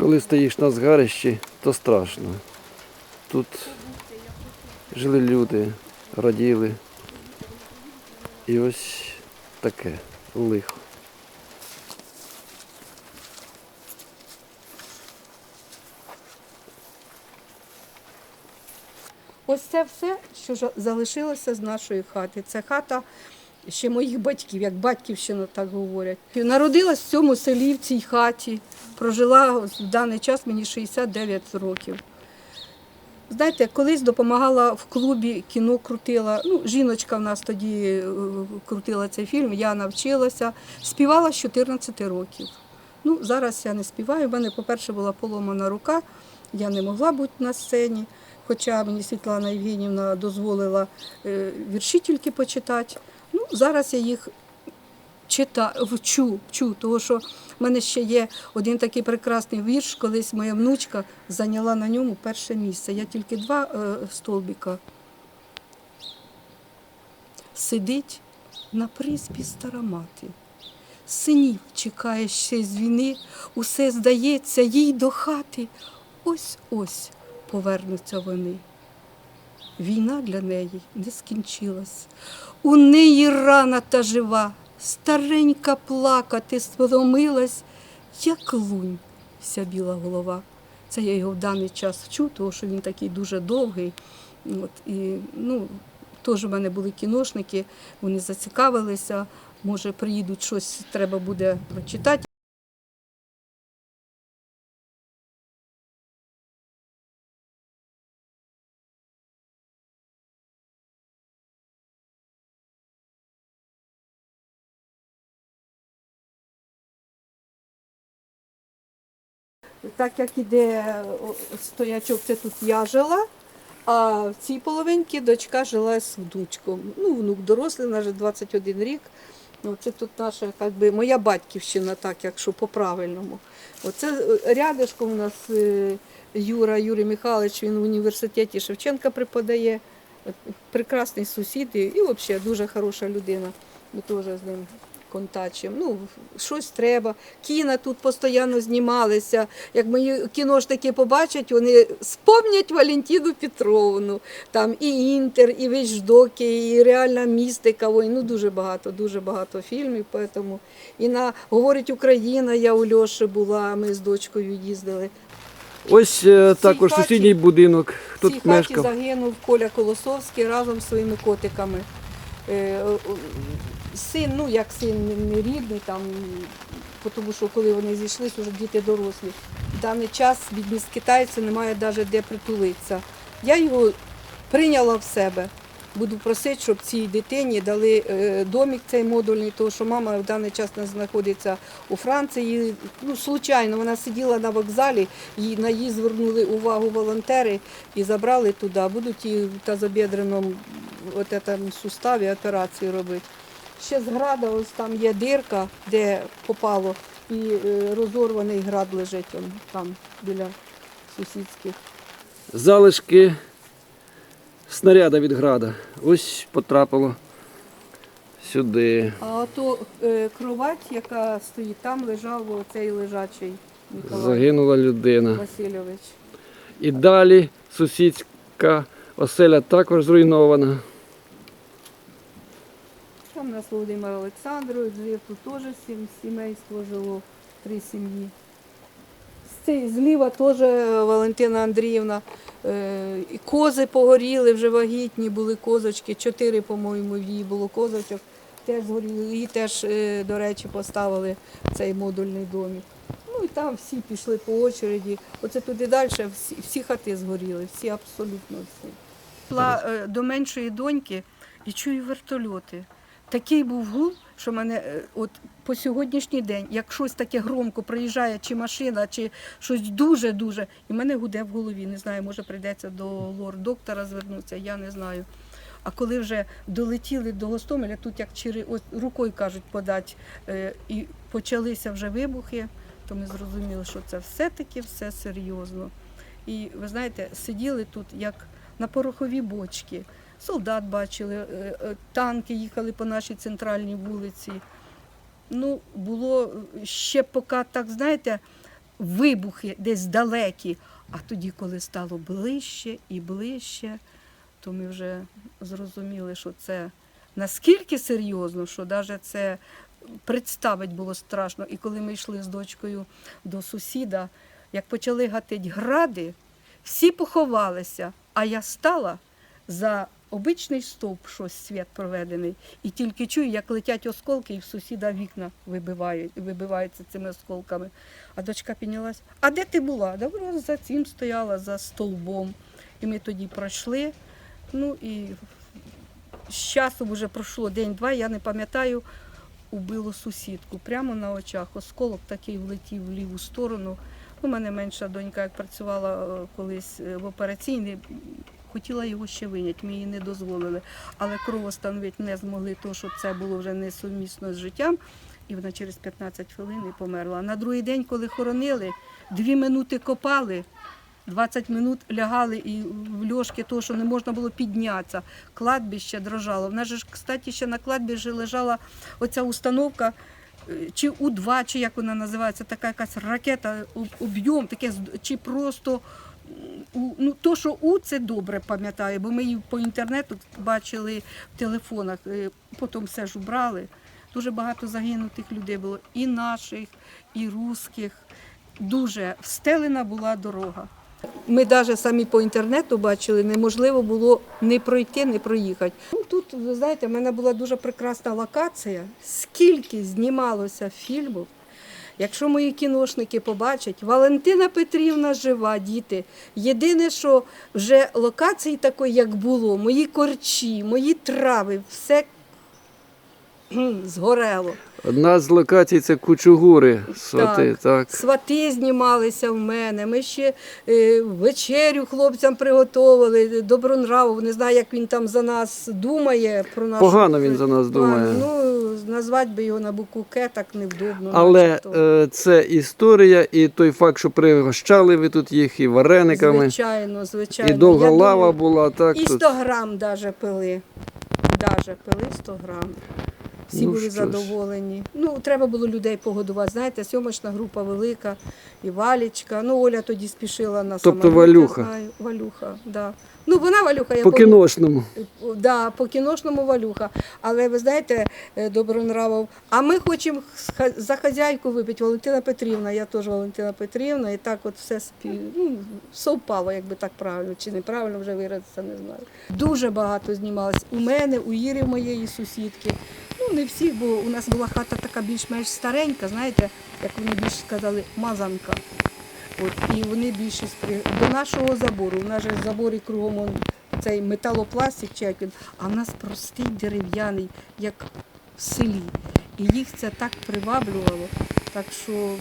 Коли стоїш на згарищі, то страшно. Тут жили люди, раділи. І ось таке лихо. Ось це все, що залишилося з нашої хати. Це хата ще моїх батьків, як батьківщина так говорять. Народилась в цьому селі, в цій хаті. Прожила в даний час мені 69 років. Знаєте, колись допомагала в клубі, кіно крутила. Ну, жіночка в нас тоді е, крутила цей фільм, я навчилася. Співала з 14 років. Ну, зараз я не співаю. У мене, по-перше, була поломана рука, я не могла бути на сцені. Хоча мені Світлана Євгенівна дозволила е, вірші тільки почитати. Зараз я їх читаю, вчу, вчу, тому що в мене ще є один такий прекрасний вірш, колись моя внучка зайняла на ньому перше місце. Я тільки два е, столбіка. Сидить на приспі стара мати. Синів чекає ще з війни, усе здається їй до хати. Ось ось повернуться вони. Війна для неї не скінчилась. У неї рана та жива, старенька плакати стомилась, як лунь вся біла голова. Це я його в даний час вчу, тому що він такий дуже довгий. От, і, ну, теж у мене були кіношники, вони зацікавилися, може приїдуть щось, треба буде прочитати. Так як іде стоячок, це тут я жила, а в цій половинці дочка жила з внучком. Ну, внук дорослий, вона вже 21 рік. Ну, це тут наша, як би, моя батьківщина, так, якщо по-правильному. Оце е, рядишком у нас е, Юра Юрій Михайлович, він в університеті Шевченка преподає. Е, Прекрасний сусід і, і взагалі дуже хороша людина. Ми теж з ним контачимо. Ну, щось треба. Кіна тут постійно знімалися. Як мої кіношники побачать, вони спомнять Валентину Петровну. Там і Інтер, і Вещдоки, і реальна містика. Ой, ну дуже багато, дуже багато фільмів. Поэтому. І на говорить Україна, я у Льоші була, ми з дочкою їздили. Ось е, також хаті- сусідній будинок. В цій хаті мешкав. загинув Коля Колосовський разом з своїми котиками. Син, ну як син не- рідний, там, тому що коли вони зійшлися, вже діти дорослі. В даний час бідні з китайці немає навіть де притулитися. Я його прийняла в себе. Буду просити, щоб цій дитині дали е, домик цей модульний, тому що мама в даний час знаходиться у Франції. Ну, случайно, вона сиділа на вокзалі, і на її звернули увагу волонтери і забрали туди. Будуть їй в этом суставі операцію робити. Ще з града, ось там є дирка, де попало, і е, розорваний град лежить он, там біля сусідських. Залишки снаряда від града. Ось потрапило сюди. А ото е, кровать, яка стоїть там, лежав оцей лежачий Миколай Загинула людина. Васильович. І далі сусідська оселя також зруйнована. Там у нас Володимир Олександрович жив, тут теж сім сімейство жило, три сім'ї. Зліва теж Валентина Андріївна. Е, і кози погоріли, вже вагітні були козочки, чотири, по-моєму, її було козочок. Теж згоріли, її теж, е, до речі, поставили цей модульний домик. Ну і там всі пішли по очереді. Оце туди далі всі, всі хати згоріли, всі абсолютно всі. Е, до меншої доньки і чую вертольоти. Такий був гул, що мене е, от по сьогоднішній день, як щось таке громко приїжджає, чи машина, чи щось дуже-дуже, і мене гуде в голові. Не знаю, може прийдеться до лор-доктора звернутися, я не знаю. А коли вже долетіли до Гостомеля, тут як через ось рукою кажуть подати, е, і почалися вже вибухи, то ми зрозуміли, що це все-таки все серйозно. І ви знаєте, сиділи тут як на пороховій бочці. Солдат бачили, е, е, танки їхали по нашій центральній вулиці. Ну, було ще поки так, знаєте, вибухи десь далекі. А тоді, коли стало ближче і ближче, то ми вже зрозуміли, що це наскільки серйозно, що навіть це представити було страшно. І коли ми йшли з дочкою до сусіда, як почали гатить гради, всі поховалися, а я стала за обичний стовп, щось світ проведений, і тільки чую, як летять осколки, і в сусіда вікна вибивають, вибиваються цими осколками. А дочка піднялась. А де ти була? Да за цим стояла, за стовбом. І ми тоді пройшли. Ну і з часом вже пройшло день-два, я не пам'ятаю, убило сусідку. Прямо на очах. Осколок такий влетів в ліву сторону. У мене менша донька, як працювала е, колись е, в операційній, хотіла його ще виняти, їй не дозволили. Але кров остановити не змогли, тому що це було вже несумісно з життям. І вона через 15 хвилин і померла. На другий день, коли хоронили, дві минути копали, 20 минут лягали і в льошки, того, що не можна було піднятися. Кладбище дрожало. В нас же ж, кстати, ще на кладбищі лежала оця установка, е, чи У-2, чи як вона називається, така якась ракета, об- об'єм, таке, чи просто. У, ну, то, що У, це добре пам'ятаю, бо ми її по інтернету бачили в телефонах, е, потім все ж убрали. Дуже багато загинутих людей було, і наших, і русських. Дуже встелена була дорога. Ми навіть самі по інтернету бачили, неможливо було не пройти, не проїхати. Ну, тут, ви знаєте, в мене була дуже прекрасна локація. Скільки знімалося фільмів. Якщо мої кіношники побачать, Валентина Петрівна жива, діти. Єдине, що вже локації такої, як було, мої корчі, мої трави, все згорело. Одна з локацій це Кучугури, свати, так. Свати знімалися в мене. Ми ще е, вечерю хлопцям приготували, добронравов. Не знаю, як він там за нас думає. Про нашу... Погано він за нас думає. Ну, назвати би його на букву К так невдобно. Але е, це історія, і той факт, що пригощали ви тут їх і варениками, Звичайно, звичайно. і довга Я лава думаю, була. Так, І тут. 100 грам даже пили. Даже пили 100 грам. Всі Ну, були задоволені. Ну, треба було людей погодувати. Знаєте, сьомочна група велика, і Валічка. Ну, Оля тоді спішила на Тобто самоліт, Валюха. Знаю. Валюха, да. Ну, вона Валюха, я По помню. кіношному. Да, по кіношному Валюха. Але ви знаєте, е, Добронравов, а ми хочемо за хазяйку випити Валентина Петрівна, я теж Валентина Петрівна, і так от все спів... ну, совпало, якби так правильно, чи неправильно вже виразитися, не знаю. Дуже багато знімалось у мене, у Іри моєї сусідки. Ну, не всіх, бо у нас була хата така більш-менш старенька, знаєте, як вони більш сказали, мазанка. От, і вони більшість при... до нашого забору. У нас же в заборі кругом он, цей металопластик, чи як він, а в нас простий дерев'яний, як в селі. І їх це так приваблювало. Так що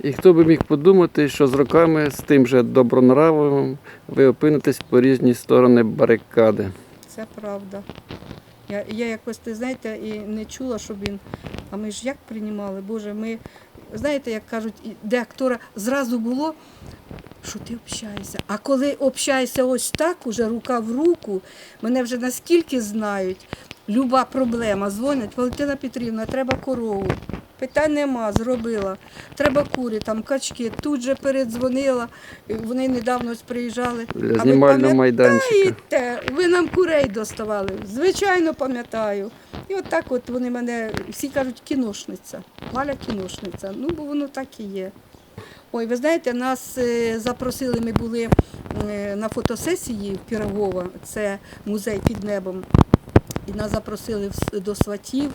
І хто би міг подумати, що з роками з тим же добронравовим ви опинитесь по різні сторони барикади. це правда. Я, я якось, ти знаєте, і не чула, щоб він. А ми ж як приймали? Боже, ми, знаєте, як кажуть, де актора зразу було, що ти общаєшся. А коли общаєшся ось так, уже рука в руку, мене вже наскільки знають, люба проблема, дзвонять, Валентина Петрівна, треба корову. Питань нема, зробила. Треба кури, там качки. Тут же передзвонила. Вони недавно ось приїжджали. Для знімального майданчика. Ви нам курей доставали. Звичайно, пам'ятаю. І от так от вони мене, всі кажуть, кіношниця. Валя кіношниця. Ну, бо воно так і є. Ой, ви знаєте, нас е, запросили, ми були е, на фотосесії в Пірогова, це музей під небом. І нас запросили до сватів.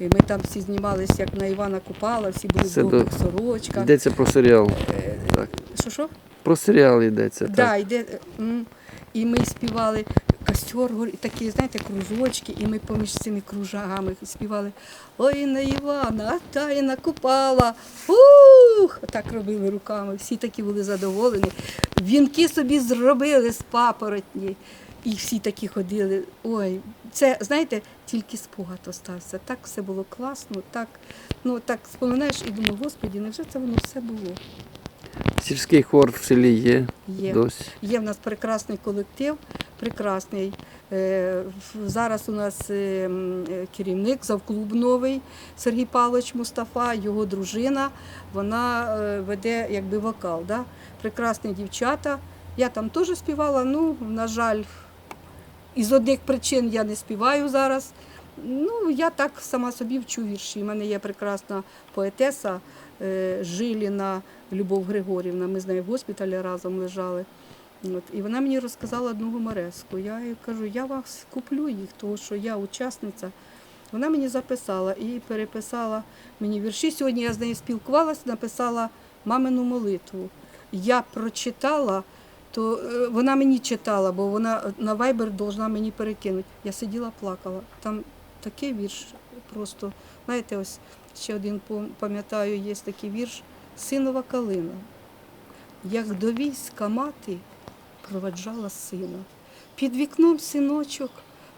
І ми там всі знімалися, як на Івана Купала, всі були Це в до- довгих сорочках. Йдеться про серіал. Е, Так. Що що? Про серіал йдеться. Да, Так. йде, і ми співали костер, такі, знаєте, кружочки, і ми поміж цими кружагами співали Ой, на Івана, а та й накупала. Ух! Так робили руками. Всі такі були задоволені. Вінки собі зробили з папоротні. І всі такі ходили. Ой, це, знаєте, тільки спогад остався. Так все було класно, так, ну так споминаєш і думаю, господі, невже це воно все було? Сільський хор в селі є Є. досі. Є в нас прекрасний колектив. прекрасний. Е, Зараз у нас е, е, керівник завклуб новий Сергій Павлович Мустафа, його дружина. Вона веде якби вокал. Да? Прекрасні дівчата. Я там теж співала, ну, на жаль, із одних причин я не співаю зараз. Ну, я так сама собі вчу вірші. У мене є прекрасна поетеса е, Жиліна Любов Григорівна. Ми з нею в госпіталі разом лежали. От, і вона мені розказала одну гумореску. Я їй кажу, я вас куплю їх, тому що я учасниця. Вона мені записала і переписала мені вірші. Сьогодні я з нею спілкувалася, написала мамину молитву. Я прочитала, то е, вона мені читала, бо вона на Viber должна мені перекинути. Я сиділа, плакала. Там такий вірш просто. Знаєте, ось ще один пам'ятаю, є такий вірш Синова калина. Як до війська мати проваджала сина. Під вікном синочок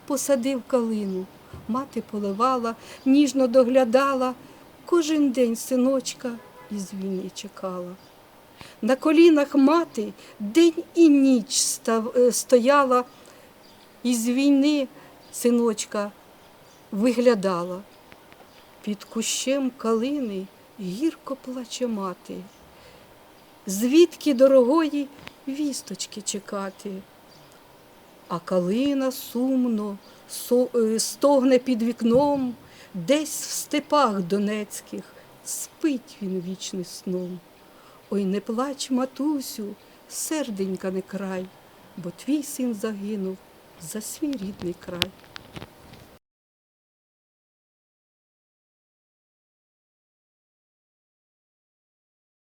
посадив калину. Мати поливала, ніжно доглядала. Кожен день синочка із війни чекала. На колінах мати день і ніч е, стояла, із війни синочка виглядала. Під кущем калини гірко плаче мати. Звідки дорогої вісточки чекати? А калина сумно е, стогне під вікном, десь в степах донецьких спить він вічним сном. Ой, не плач, матусю, серденька не край, бо твій син загинув за свій рідний край.